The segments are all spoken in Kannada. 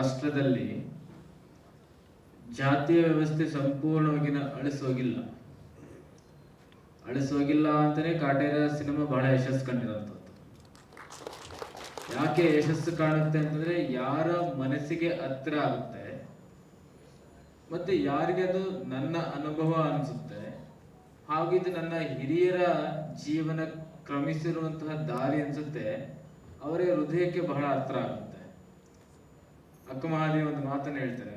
ರಾಷ್ಟ್ರದಲ್ಲಿ ಜಾತಿಯ ವ್ಯವಸ್ಥೆ ಸಂಪೂರ್ಣವಾಗಿ ಅಳಿಸೋಗಿಲ್ಲ. ಅಳಿಸೋಗಿಲ್ಲ ಅಂತಾನೆ ಕಾಟೇರ ಸಿನಿಮಾ ಬಹಳ ಯಶಸ್ಸು ಕಂಡಿರೋಂಥದ್ದು ಯಾಕೆ ಯಶಸ್ಸು ಕಾಣುತ್ತೆ ಅಂತಂದ್ರೆ ಯಾರ ಮನಸ್ಸಿಗೆ ಹತ್ರ ಆಗುತ್ತೆ, ಮತ್ತೆ ಯಾರಿಗೆ ಅದು ನನ್ನ ಅನುಭವ ಅನಿಸುತ್ತೆ, ಹಾಗೂ ನನ್ನ ಹಿರಿಯರ ಜೀವನ ಕ್ರಮಿಸಿರುವಂತಹ ದಾರಿ ಅನ್ಸುತ್ತೆ, ಅವರ ಹೃದಯಕ್ಕೆ ಬಹಳ ಹತ್ರ ಆಗುತ್ತೆ. ಅಕ್ಕ ಮಹಾದೇವಿ ಒಂದು ಮಾತನ್ನು ಹೇಳ್ತಾರೆ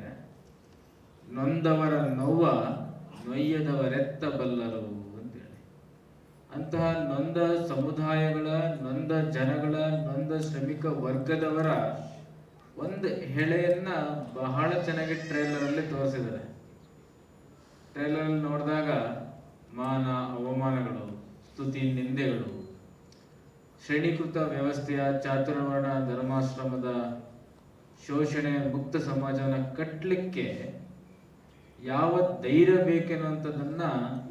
ನೊಂದವರ ನೋವ ನೊಯ್ಯದವರೆತ್ತ ಬಲ್ಲರು ಅಂತೇಳಿ ಅಂತಹ ನೊಂದ ಸಮುದಾಯಗಳ, ನೊಂದ ಜನಗಳ, ನೊಂದ ಶ್ರಮಿಕ ವರ್ಗದವರ ಒಂದು ಹೆಳೆಯನ್ನ ಬಹಳ ಚೆನ್ನಾಗಿ ಟ್ರೈಲರ್ ಅಲ್ಲಿ ತೋರಿಸಿದ್ದಾರೆ. ಟ್ರೈಲರ್ ಅಲ್ಲಿ ನೋಡಿದಾಗ ಮಾನ, ಅವಮಾನಗಳು, ಸ್ತುತಿ, ನಿಂದೆಗಳು, ಶ್ರೇಣೀಕೃತ ವ್ಯವಸ್ಥೆಯ ಚಾತುರ್ವರ್ಣ, ಧರ್ಮಾಶ್ರಮದ ಶೋಷಣೆ ಮುಕ್ತ ಸಮಾಜವನ್ನ ಕಟ್ಟಲಿಕ್ಕೆ ಯಾವ ಧೈರ್ಯ ಬೇಕೆನ್ನುವಂಥದ್ದನ್ನ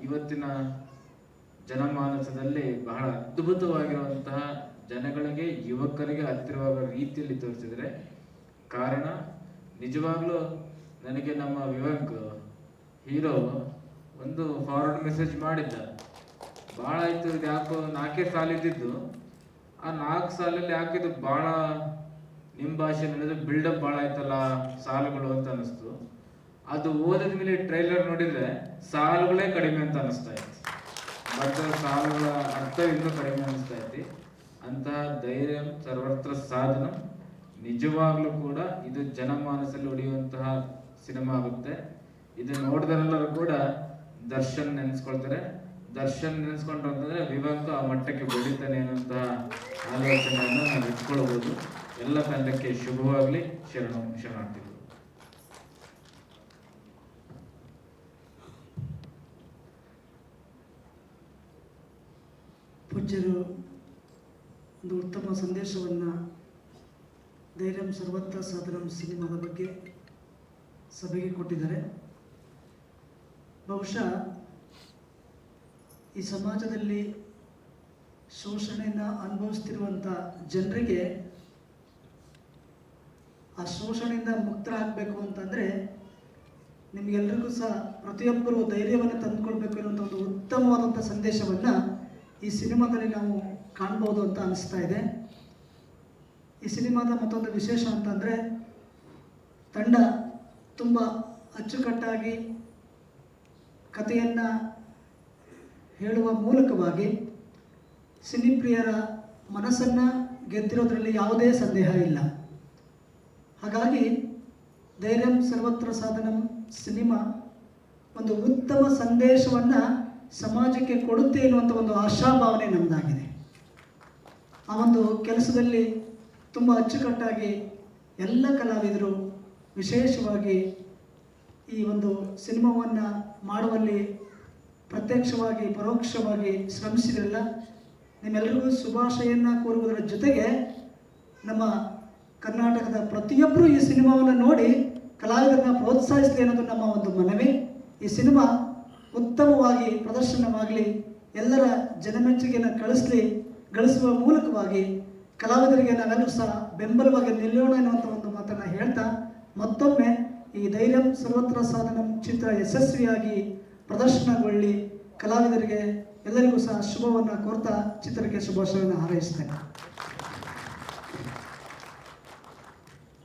ಇವತ್ತಿನ ಜನಮಾನಸದಲ್ಲಿ ಬಹಳ ಅದ್ಭುತವಾಗಿರುವಂತಹ ಜನಗಳಿಗೆ, ಯುವಕರಿಗೆ ಹತ್ತಿರವಾಗುವ ರೀತಿಯಲ್ಲಿ ತೋರಿಸಿದರೆ. ಕಾರಣ, ನಿಜವಾಗ್ಲೂ ನನಗೆ ನಮ್ಮ ವಿವೇಕ್ ಹೀರೋ ಒಂದು ಫಾರ್ವರ್ಡ್ ಮೆಸೇಜ್ ಮಾಡಿದ್ದ. ಭಾಳ ಆಯ್ತು ಇದು ಯಾಕೋ ನಾಲ್ಕೇ ಸಾಲ ಇದ್ದಿದ್ದು ಆ ನಾಲ್ಕು ಸಾಲಲ್ಲಿ ಯಾಕಿದು ಭಾಳ ನಿಮ್ಮ ಭಾಷೆನಲ್ಲಿ ಬಿಲ್ಡಪ್ ಭಾಳ ಆಯ್ತಲ್ಲ, ಸಾಲುಗಳು ಅಂತ ಅನಿಸ್ತು ಅದು ಓದಿದ ಮೇಲೆ ಟ್ರೈಲರ್ ನೋಡಿದ್ರೆ ಸಾಲುಗಳೇ ಕಡಿಮೆ ಅಂತ ಅನಿಸ್ತಾ ಇತ್ತು. ಬಟ್ ಸಾಲುಗಳ ಅರ್ಥ ಇನ್ನೂ ಕಡಿಮೆ ಅನಿಸ್ತಾ ಐತಿ. ಅಂತಹ ಧೈರ್ಯ, ಸರ್ವತ್ರ ಸಾಧನ, ನಿಜವಾಗ್ಲೂ ಕೂಡ ಇದು ಜನಮಾನಸಲ್ಲಿ ಹೊಡೆಯುವಂತಹ ಸಿನಿಮಾ ಆಗುತ್ತೆ. ಇದು ನೋಡಿದರೆಲ್ಲರೂ ಕೂಡ ದರ್ಶನ್ ನೆನೆಸ್ಕೊಳ್ತಾರೆ. ದರ್ಶನ್ ನೆನೆಸ್ಕೊಂಡ್ರು ಅಂತಂದ್ರೆ ಆ ಮಟ್ಟಕ್ಕೆ ಬೆಳೀತಾನೆ ಅನ್ನೋಂತಹ ಆಲೋಚನೆಯನ್ನು ನಾವು ಇಟ್ಕೊಳ್ಬೋದು ಎಲ್ಲ ತಂಡಕ್ಕೆ ಶುಭವಾಗಲಿ. ಶರಣ, ಶರಣಾರ್ಥಿಗಳು. ಪೂಜ್ಯರು, ಒಂದು ಉತ್ತಮ ಸಂದೇಶವನ್ನು ಧೈರ್ಯಂ ಸರ್ವತ್ರ ಸಾಧನಂ ಸಿನಿಮಾದ ಬಗ್ಗೆ ಸಭೆಗೆ ಕೊಟ್ಟಿದ್ದಾರೆ. ಬಹುಶಃ ಈ ಸಮಾಜದಲ್ಲಿ ಶೋಷಣೆಯನ್ನು ಅನುಭವಿಸ್ತಿರುವಂಥ ಜನರಿಗೆ ಆ ಶೋಷಣೆಯಿಂದ ಮುಕ್ತರಾಗಬೇಕು ಅಂತಂದರೆ ನಿಮಗೆಲ್ರಿಗೂ ಸಹ ಪ್ರತಿಯೊಬ್ಬರು ಧೈರ್ಯವನ್ನು ತಂದುಕೊಳ್ಬೇಕು ಅನ್ನುವಂಥ ಒಂದು ಉತ್ತಮವಾದಂಥ ಸಂದೇಶವನ್ನು ಈ ಸಿನಿಮಾದಲ್ಲಿ ನಾವು ಕಾಣ್ಬೋದು ಅಂತ ಅನಿಸ್ತಾ ಇದೆ. ಈ ಸಿನಿಮಾದ ಮತ್ತೊಂದು ವಿಶೇಷ ಅಂತಂದರೆ ತಂಡ ತುಂಬ ಅಚ್ಚುಕಟ್ಟಾಗಿ ಕಥೆಯನ್ನು ಹೇಳುವ ಮೂಲಕವಾಗಿ ಸಿನಿಪ್ರಿಯರ ಮನಸ್ಸನ್ನು ಗೆದ್ದಿರೋದ್ರಲ್ಲಿ ಯಾವುದೇ ಸಂದೇಹ ಇಲ್ಲ. ಹಾಗಾಗಿ ಧೈರ್ಯಂ ಸರ್ವತ್ರ ಸಾಧನಂ ಸಿನಿಮಾ ಒಂದು ಉತ್ತಮ ಸಂದೇಶವನ್ನು ಸಮಾಜಕ್ಕೆ ಕೊಡುತ್ತೆ ಎನ್ನುವಂಥ ಒಂದು ಆಶಾಭಾವನೆ ನಮ್ಮದಾಗಿದೆ ಆ ಒಂದು ಕೆಲಸದಲ್ಲಿ ತುಂಬ ಅಚ್ಚುಕಟ್ಟಾಗಿ ಎಲ್ಲ ಕಲಾವಿದರು ವಿಶೇಷವಾಗಿ ಈ ಒಂದು ಸಿನಿಮಾವನ್ನು ಮಾಡುವಲ್ಲಿ ಪ್ರತ್ಯಕ್ಷವಾಗಿ, ಪರೋಕ್ಷವಾಗಿ ಶ್ರಮಿಸಿದ್ರಲ್ಲ ನಿಮ್ಮೆಲ್ಲರಿಗೂ ಶುಭಾಶಯನ್ನು ಕೋರುವುದರ ಜೊತೆಗೆ ನಮ್ಮ ಕರ್ನಾಟಕದ ಪ್ರತಿಯೊಬ್ಬರೂ ಈ ಸಿನಿಮಾವನ್ನು ನೋಡಿ ಕಲಾವಿದರನ್ನ ಪ್ರೋತ್ಸಾಹಿಸಲಿ ಅನ್ನೋದು ನಮ್ಮ ಒಂದು ಮನವಿ. ಈ ಸಿನಿಮಾ ಉತ್ತಮವಾಗಿ ಪ್ರದರ್ಶನವಾಗಲಿ, ಎಲ್ಲರ ಜನಮೆಚ್ಚುಗೆಯನ್ನು ಕಳಿಸಲಿ ಗಳಿಸುವ ಮೂಲಕವಾಗಿ ಕಲಾವಿದರಿಗೆ ನಾವೆಲ್ಲರೂ ಸಹ ಬೆಂಬಲವಾಗಿ ನಿಲ್ಲೋಣ ಅನ್ನುವಂಥ ಒಂದು ಮಾತನ್ನು ಹೇಳ್ತಾ, ಮತ್ತೊಮ್ಮೆ ಈ ಧೈರ್ಯಂ ಸರ್ವತ್ರ ಸಾಧನಂ ಚಿತ್ರ ಯಶಸ್ವಿಯಾಗಿ ಪ್ರದರ್ಶನಗೊಳ್ಳಿ. ಕಲಾವಿದರಿಗೆ ಎಲ್ಲರಿಗೂ ಸಹ ಶುಭವನ್ನು ಕೋರ್ತಾ ಚಿತ್ರಕ್ಕೆ ಶುಭಾಶಯವನ್ನು ಹಾರೈಸ್ತೇನೆ.